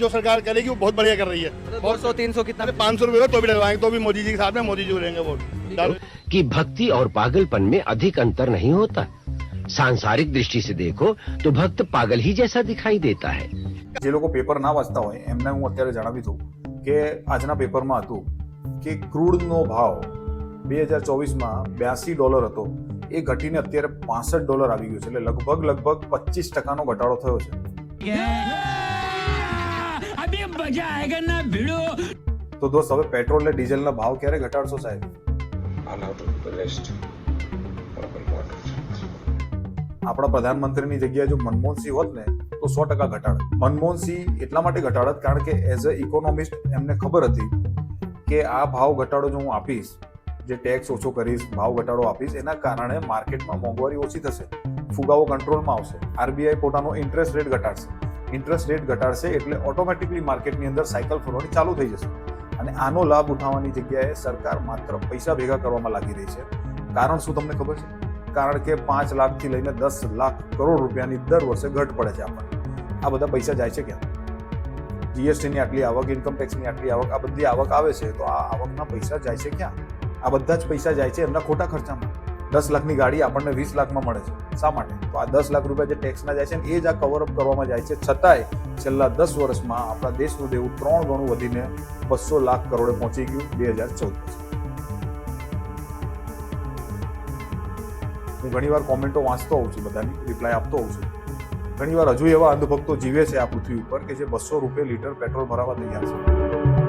जो सरकार करेगी वो बहुत बढ़िया कर रही है दो सौ तीन सौ कितना अरे पाँच सौ रुपये तो भी डलवाएंगे तो भी मोदी जी के साथ में मोदी जी को लेंगे वोट डाल- कि भक्ति और पागलपन में अधिक अंतर नहीं होता सांसारिक दृष्टि से देखो तो भक्त पागल ही जैसा दिखाई देता है જે લોકો પેપર ના વાંચતા હોય એમને હું અત્યારે જણાવી દઉં કે આજના પેપરમાં હતું કે ક્રૂડનો ભાવ બે હજાર ચોવીસમાં બ્યાસી ડોલર હતો એ ઘટીને અત્યારે પાસઠ ડોલર આવી ગયું છે એટલે લગભગ લગભગ પચીસ ટકાનો ઘટાડો થયો છે મજા ના ભીડો. તો દોસ્ત, હવે પેટ્રોલ ને ડીઝલના ભાવ ક્યારે ઘટાડશો સાહેબ? આપણા પ્રધાનમંત્રીની જગ્યાએ જો મનમોહનસિંહ હોત ને, તો સો ટકા ઘટાડે મનમોહનસિંહ એટલા માટે ઘટાડત કારણ કે એઝ અ ઇકોનોમિસ્ટ એમને ખબર હતી કે આ ભાવ ઘટાડો જો હું આપીશ, જે ટેક્સ ઓછો કરીશ, ભાવ ઘટાડો આપીશ, એના કારણે માર્કેટમાં મોંઘવારી ઓછી થશે, ફુગાવો કંટ્રોલમાં આવશે આરબીઆઈ પોતાનો ઇન્ટરેસ્ટ રેટ ઘટાડશે. ઇન્ટરેસ્ટ રેટ ઘટાડશે એટલે ઓટોમેટિકલી માર્કેટની અંદર સાયકલ ફરવાની ચાલુ થઈ જશે. અને આનો લાભ ઉઠાવવાની જગ્યાએ સરકાર માત્ર પૈસા ભેગા કરવામાં લાગી રહી છે. કારણ શું તમને ખબર છે? કારણ કે પાંચ લાખથી લઈને દસ લાખ કરોડ રૂપિયાની દર વર્ષે ઘટ પડે છે આપણને. આ બધા પૈસા જાય છે ક્યાં? જીએસટીની આટલી આવક ઇન્કમ ટેક્સની આટલી આવક, આ બધી આવક આવે છે, તો આ આવકના પૈસા જાય છે ક્યાં? આ બધા જ પૈસા જાય છે એમના ખોટા ખર્ચામાં. દસ લાખની ગાડી આપણને વીસ લાખમાં મળે છે. શા માટે? તો આ દસ લાખ રૂપિયા જે ટેક્સના જાય છે ને, એ જ આ કવરઅપ કરવામાં જાય છે. છતાંય છેલ્લા દસ વર્ષમાં આપણા દેશનું દેવું ત્રણ ગણું વધીને બસો લાખ કરોડે પહોંચી ગયું બે હજાર ચૌદ હું ઘણીવાર કોમેન્ટો વાંચતો હોઉં છું બધાની રિપ્લાય આપતો હોઉં છું. ઘણીવાર હજુ એવા અંધભક્તો જીવે છે આ પૃથ્વી ઉપર કે જે બસો રૂપિયા લીટર પેટ્રોલ ભરાવા તૈયાર છે.